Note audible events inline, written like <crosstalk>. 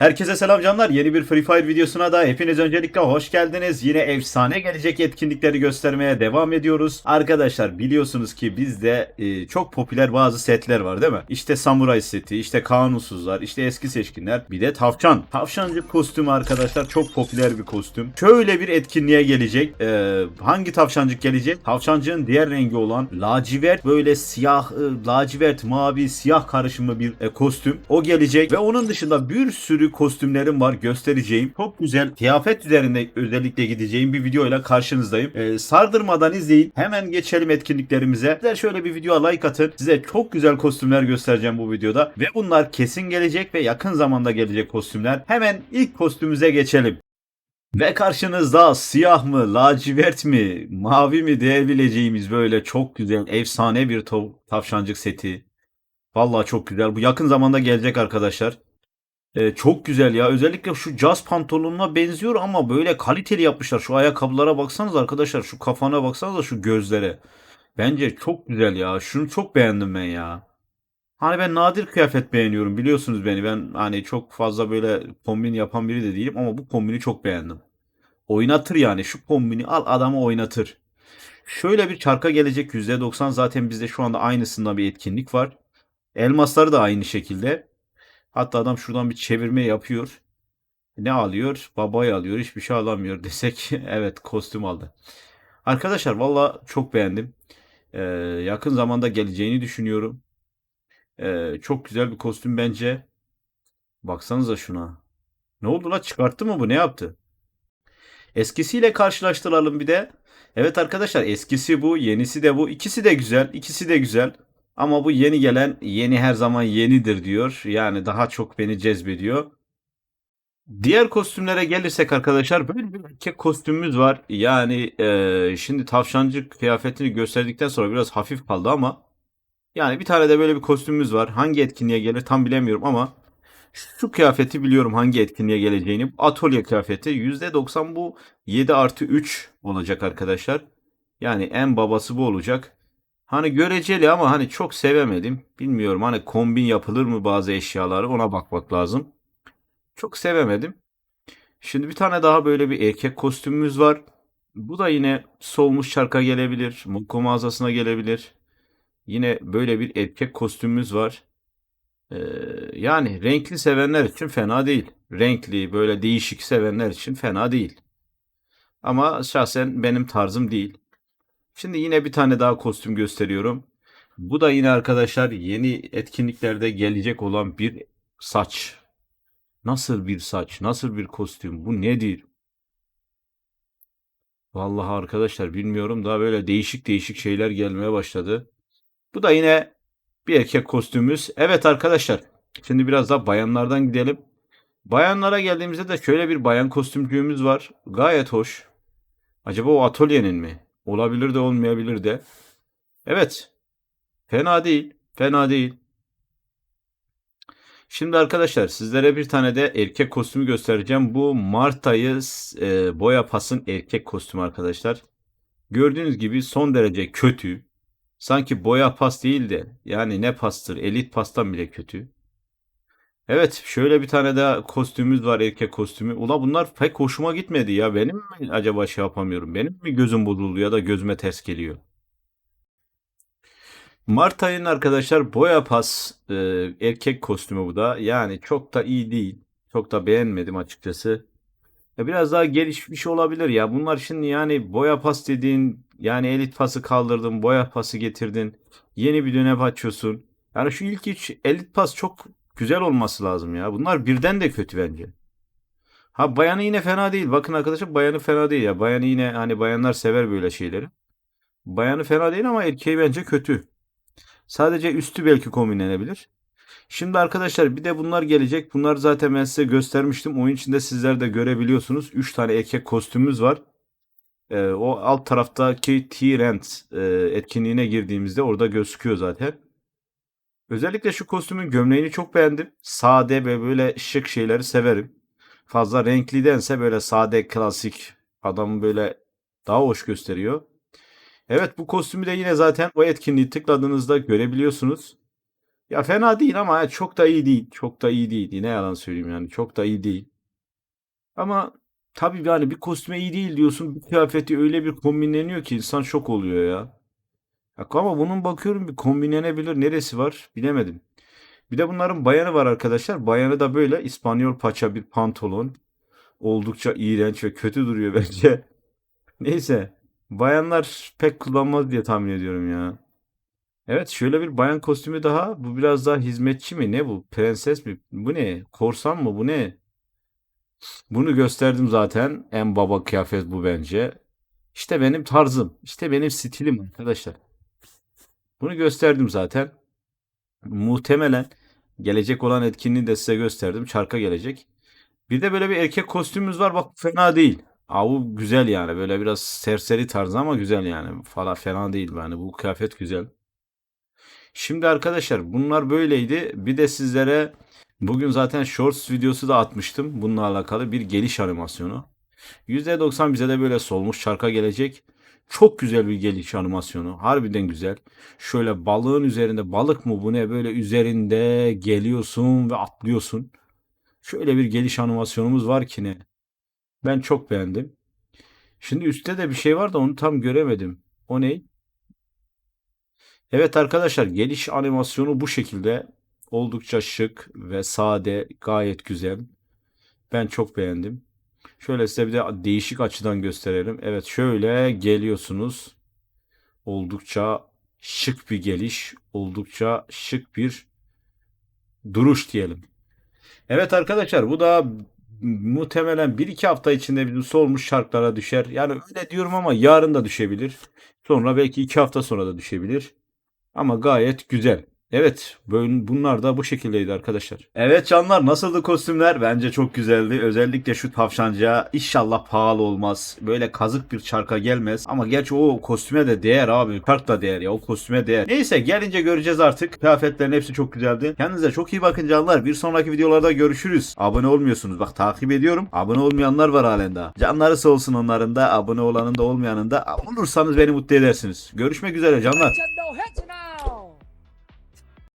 Herkese selam canlar. Yeni bir Free Fire videosuna da hepiniz öncelikle hoş geldiniz. Yine efsane gelecek etkinlikleri göstermeye devam ediyoruz. Arkadaşlar biliyorsunuz ki bizde e, çok popüler bazı setler var değil mi? İşte samuray seti, işte kanunsuzlar, işte eski seçkinler, bir de tavşan. Tavşancı kostümü arkadaşlar çok popüler bir kostüm. Şöyle bir etkinliğe gelecek. E, hangi tavşancık gelecek? Tavşancığın diğer rengi olan lacivert böyle siyah, e, lacivert, mavi, siyah karışımı bir e, kostüm. O gelecek ve onun dışında bir sürü kostümlerim var göstereceğim. Çok güzel kıyafet üzerinde özellikle gideceğim bir videoyla karşınızdayım. Ee, sardırmadan izleyin. Hemen geçelim etkinliklerimize. Sizler şöyle bir videoya like atın. Size çok güzel kostümler göstereceğim bu videoda. Ve bunlar kesin gelecek ve yakın zamanda gelecek kostümler. Hemen ilk kostümümüze geçelim. Ve karşınızda siyah mı, lacivert mi, mavi mi diyebileceğimiz böyle çok güzel, efsane bir tav- tavşancık seti. Vallahi çok güzel. Bu yakın zamanda gelecek arkadaşlar. Ee, çok güzel ya. Özellikle şu caz pantolonuna benziyor ama böyle kaliteli yapmışlar. Şu ayakkabılara baksanız arkadaşlar. Şu kafana baksanıza şu gözlere. Bence çok güzel ya. Şunu çok beğendim ben ya. Hani ben nadir kıyafet beğeniyorum biliyorsunuz beni. Ben hani çok fazla böyle kombin yapan biri de değilim ama bu kombini çok beğendim. Oynatır yani. Şu kombini al adamı oynatır. Şöyle bir çarka gelecek %90 zaten bizde şu anda aynısında bir etkinlik var. Elmasları da aynı şekilde. Hatta adam şuradan bir çevirme yapıyor. Ne alıyor? Babayı alıyor. Hiçbir şey alamıyor <laughs> desek. evet kostüm aldı. Arkadaşlar valla çok beğendim. Ee, yakın zamanda geleceğini düşünüyorum. Ee, çok güzel bir kostüm bence. Baksanıza şuna. Ne oldu la çıkarttı mı bu ne yaptı? Eskisiyle karşılaştıralım bir de. Evet arkadaşlar eskisi bu yenisi de bu. İkisi de güzel. ikisi de güzel. Ama bu yeni gelen yeni her zaman yenidir diyor. Yani daha çok beni cezbediyor. Diğer kostümlere gelirsek arkadaşlar böyle bir erkek kostümümüz var. Yani eee, şimdi tavşancı kıyafetini gösterdikten sonra biraz hafif kaldı ama yani bir tane de böyle bir kostümümüz var. Hangi etkinliğe gelir tam bilemiyorum ama şu kıyafeti biliyorum hangi etkinliğe geleceğini. Atölye kıyafeti %90 bu 7 artı 3 olacak arkadaşlar. Yani en babası bu olacak. Hani göreceli ama hani çok sevemedim. Bilmiyorum hani kombin yapılır mı bazı eşyaları ona bakmak lazım. Çok sevemedim. Şimdi bir tane daha böyle bir erkek kostümümüz var. Bu da yine solmuş çarka gelebilir. Mokko mağazasına gelebilir. Yine böyle bir erkek kostümümüz var. Ee, yani renkli sevenler için fena değil. Renkli böyle değişik sevenler için fena değil. Ama şahsen benim tarzım değil. Şimdi yine bir tane daha kostüm gösteriyorum. Bu da yine arkadaşlar yeni etkinliklerde gelecek olan bir saç. Nasıl bir saç? Nasıl bir kostüm? Bu nedir? Vallahi arkadaşlar bilmiyorum daha böyle değişik değişik şeyler gelmeye başladı. Bu da yine bir erkek kostümümüz. Evet arkadaşlar. Şimdi biraz daha bayanlardan gidelim. Bayanlara geldiğimizde de şöyle bir bayan kostümcüğümüz var. Gayet hoş. Acaba o atölyenin mi? Olabilir de olmayabilir de. Evet. Fena değil. Fena değil. Şimdi arkadaşlar sizlere bir tane de erkek kostümü göstereceğim. Bu Mart ayı e, Boya Pas'ın erkek kostümü arkadaşlar. Gördüğünüz gibi son derece kötü. Sanki Boya Pas değil de yani ne pastır elit pastan bile kötü. Evet şöyle bir tane daha kostümümüz var erkek kostümü. Ula bunlar pek hoşuma gitmedi ya. Benim mi acaba şey yapamıyorum? Benim mi gözüm bozuldu ya da gözüme ters geliyor? Mart ayının arkadaşlar boya pas e, erkek kostümü bu da. Yani çok da iyi değil. Çok da beğenmedim açıkçası. Ya biraz daha gelişmiş olabilir ya. Bunlar şimdi yani boya pas dediğin yani elit pası kaldırdın, boya pası getirdin. Yeni bir dönem açıyorsun. Yani şu ilk üç elit pas çok güzel olması lazım ya. Bunlar birden de kötü bence. Ha bayanı yine fena değil. Bakın arkadaşlar bayanı fena değil ya. Bayanı yine hani bayanlar sever böyle şeyleri. Bayanı fena değil ama erkeği bence kötü. Sadece üstü belki kombinlenebilir. Şimdi arkadaşlar bir de bunlar gelecek. Bunlar zaten ben size göstermiştim. Oyun içinde sizler de görebiliyorsunuz. 3 tane erkek kostümümüz var. Ee, o alt taraftaki T-Rent e, etkinliğine girdiğimizde orada gözüküyor zaten. Özellikle şu kostümün gömleğini çok beğendim. Sade ve böyle şık şeyleri severim. Fazla renklidense böyle sade, klasik adamı böyle daha hoş gösteriyor. Evet bu kostümü de yine zaten o etkinliği tıkladığınızda görebiliyorsunuz. Ya fena değil ama çok da iyi değil. Çok da iyi değil. Ne yalan söyleyeyim yani. Çok da iyi değil. Ama tabii yani bir kostüme iyi değil diyorsun. Bir kıyafeti öyle bir kombinleniyor ki insan şok oluyor ya. Ama bunun bakıyorum bir kombinlenebilir. Neresi var? Bilemedim. Bir de bunların bayanı var arkadaşlar. Bayanı da böyle İspanyol paça bir pantolon. Oldukça iğrenç ve kötü duruyor <laughs> bence. Neyse. Bayanlar pek kullanmaz diye tahmin ediyorum ya. Evet şöyle bir bayan kostümü daha. Bu biraz daha hizmetçi mi? Ne bu? Prenses mi? Bu ne? Korsan mı? Bu ne? Bunu gösterdim zaten. En baba kıyafet bu bence. İşte benim tarzım. İşte benim stilim arkadaşlar. Bunu gösterdim zaten. Muhtemelen gelecek olan etkinliği de size gösterdim. Çarka gelecek. Bir de böyle bir erkek kostümümüz var. Bak fena değil. Aa, bu güzel yani. Böyle biraz serseri tarzı ama güzel yani. Falan fena değil yani. Bu kıyafet güzel. Şimdi arkadaşlar bunlar böyleydi. Bir de sizlere bugün zaten Shorts videosu da atmıştım. Bununla alakalı bir geliş animasyonu. %90 bize de böyle solmuş çarka gelecek. Çok güzel bir geliş animasyonu. Harbiden güzel. Şöyle balığın üzerinde balık mı bu ne böyle üzerinde geliyorsun ve atlıyorsun. Şöyle bir geliş animasyonumuz var ki ne. Ben çok beğendim. Şimdi üstte de bir şey var da onu tam göremedim. O ne? Evet arkadaşlar geliş animasyonu bu şekilde. Oldukça şık ve sade, gayet güzel. Ben çok beğendim. Şöyle size bir de değişik açıdan gösterelim. Evet şöyle geliyorsunuz. Oldukça şık bir geliş, oldukça şık bir duruş diyelim. Evet arkadaşlar bu da muhtemelen 1-2 hafta içinde bir solmuş şarkılara düşer. Yani öyle diyorum ama yarın da düşebilir. Sonra belki 2 hafta sonra da düşebilir. Ama gayet güzel. Evet, böyle bunlar da bu şekildeydi arkadaşlar. Evet canlar, nasıldı kostümler? Bence çok güzeldi. Özellikle şu tavşanca inşallah pahalı olmaz. Böyle kazık bir çarka gelmez. Ama gerçi o kostüme de değer abi. Çark da değer ya. O kostüme değer. Neyse gelince göreceğiz artık. Kıyafetlerin hepsi çok güzeldi. Kendinize çok iyi bakın canlar. Bir sonraki videolarda görüşürüz. Abone olmuyorsunuz. Bak takip ediyorum. Abone olmayanlar var halen daha. Canları sağ olsun onların da. Abone olanın da olmayanın da. Olursanız beni mutlu edersiniz. Görüşmek üzere canlar.